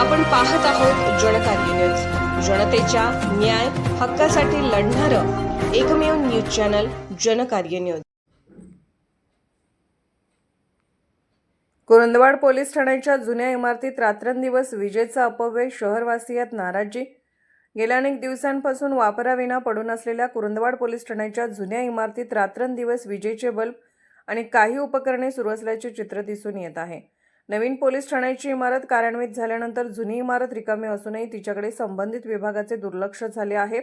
आपण पाहत आहोत जनकार्य न्यूज. जनतेच्या न्याय हक्कासाठी लढणारं एकमेव news channel Janakarya news. Kurundwad police ठाण्याच्या जुन्या इमारतीत रात्रंदिवस विजेचा अपव्यय शहरवासियात नाराजी. गेल्या अनेक दिवसांपासून वापराविना पडून असलेल्या कुरुंदवाड पोलीस ठाण्याच्या जुन्या इमारतीत रात्रंदिवस विजेचे बल्ब आणि काही उपकरणे सुरू असल्याचे चित्र दिसून येत आहे. नवीन पोलीस ठाण्याची इमारत कार्यान्वित झाल्यानंतर जुनी इमारत रिकामी असूनही तिच्याकडे संबंधित विभागाचे दुर्लक्ष झाले आहे.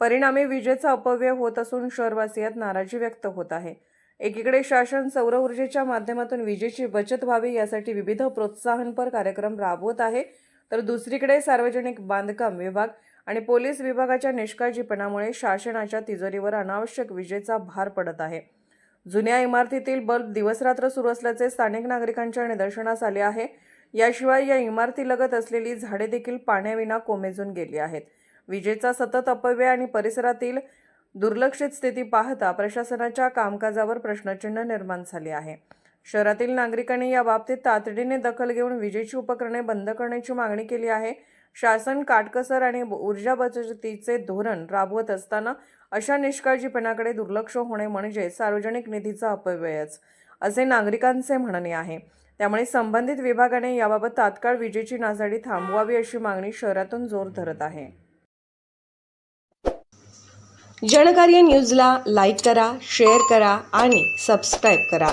परिणामी विजेचा अपव्यय होत असून शहरवासियात नाराजी व्यक्त होत आहे. एकीकडे शासन सौर ऊर्जेच्या माध्यमातून विजेची बचत व्हावी यासाठी विविध प्रोत्साहनपर कार्यक्रम राबवत आहे तर दुसरीकडे सार्वजनिक बांधकाम विभाग आणि पोलीस विभागाच्या निष्काळजीपणामुळे शासनाच्या तिजोरीवर अनावश्यक विजेचा भार पडत आहे. जुन्या इमारतीतील बल्ब दिवसरात्र सुरू असल्याचे स्थानिक नागरिकांच्या निदर्शनास आले आहे. याशिवाय या इमारतीलगत असलेली झाडे देखील पाण्याविना कोमेजून गेली आहेत. विजेचा सतत अपव्यय आणि परिसरातील दुर्लक्षित स्थिती पाहता प्रशासनाच्या कामकाजावर प्रश्नचिन्ह निर्माण झाले आहे. शहरातील नागरिकांनी या बाबतीत तातडीने दखल घेऊन विजेची उपकरणे बंद करण्याची मागणी केली आहे. शासन काटकसर आणि ऊर्जा बचतीचे धोरण राबवत असताना अशा निष्काळजीपणाकडे दुर्लक्ष होणे म्हणजे सार्वजनिक निधीचा अपव्ययच असे नागरिकांचे म्हणणे आहे. त्यामुळे संबंधित विभागाने याबाबत तात्काळ विजेची नासाडी थांबवावी अशी मागणी शहरातून जोर धरत आहे. जनकार्य न्यूजला लाईक करा शेअर करा आणि सबस्क्राईब करा.